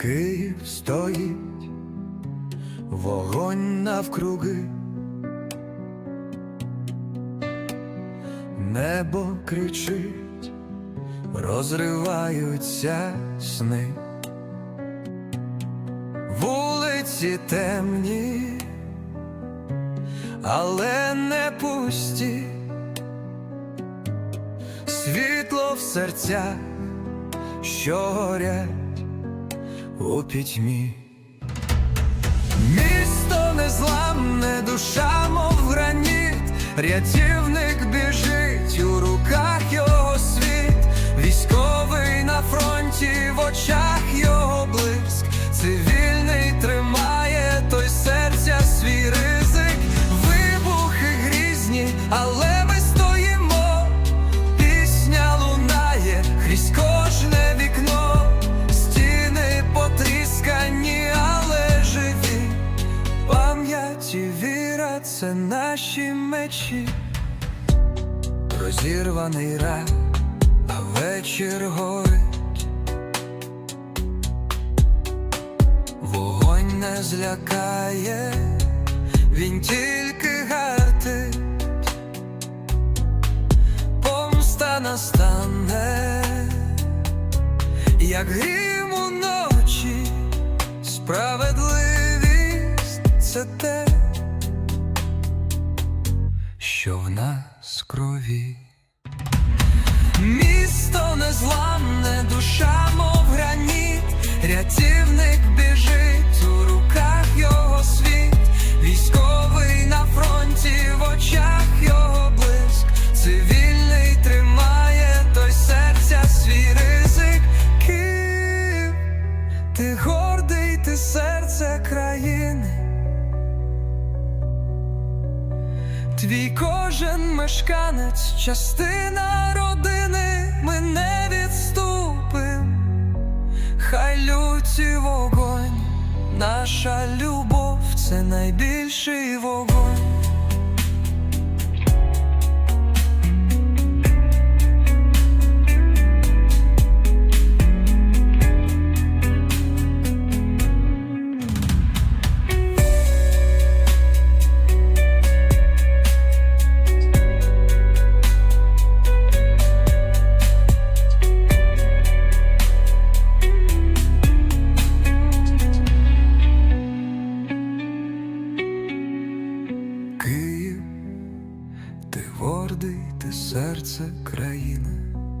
Київ стоїть, вогонь навкруги, небо кричить, розриваються сни, вулиці темні, але не пусті, світло в серцях, що горять у пітьмі. Місто незламне, душа, мов граніт, рятівник біжить, у руках його світ, військовий на фронті, в очах його блиск, цивільний тримає той серця свій ризик, вибухи грізні, але Пам'ять і віра це наші мечі, розірваний рай, а вечір горить. Вогонь не злякає, він тільки гатить, помста настане, як грім уночі, справедливість це те, що в нас крові. Місто незламне, душа, мов граніт, рятівник біжить, у руках його світ, військовий на фронті, в очах його блиск, цивільний тримає той серця свій ризик. Київ, ти гордий, ти серце Твій кожен мешканець, частина родини, ми не відступим, хай люті вогонь, наша любов це найбільший вогонь. Відродити серце країни.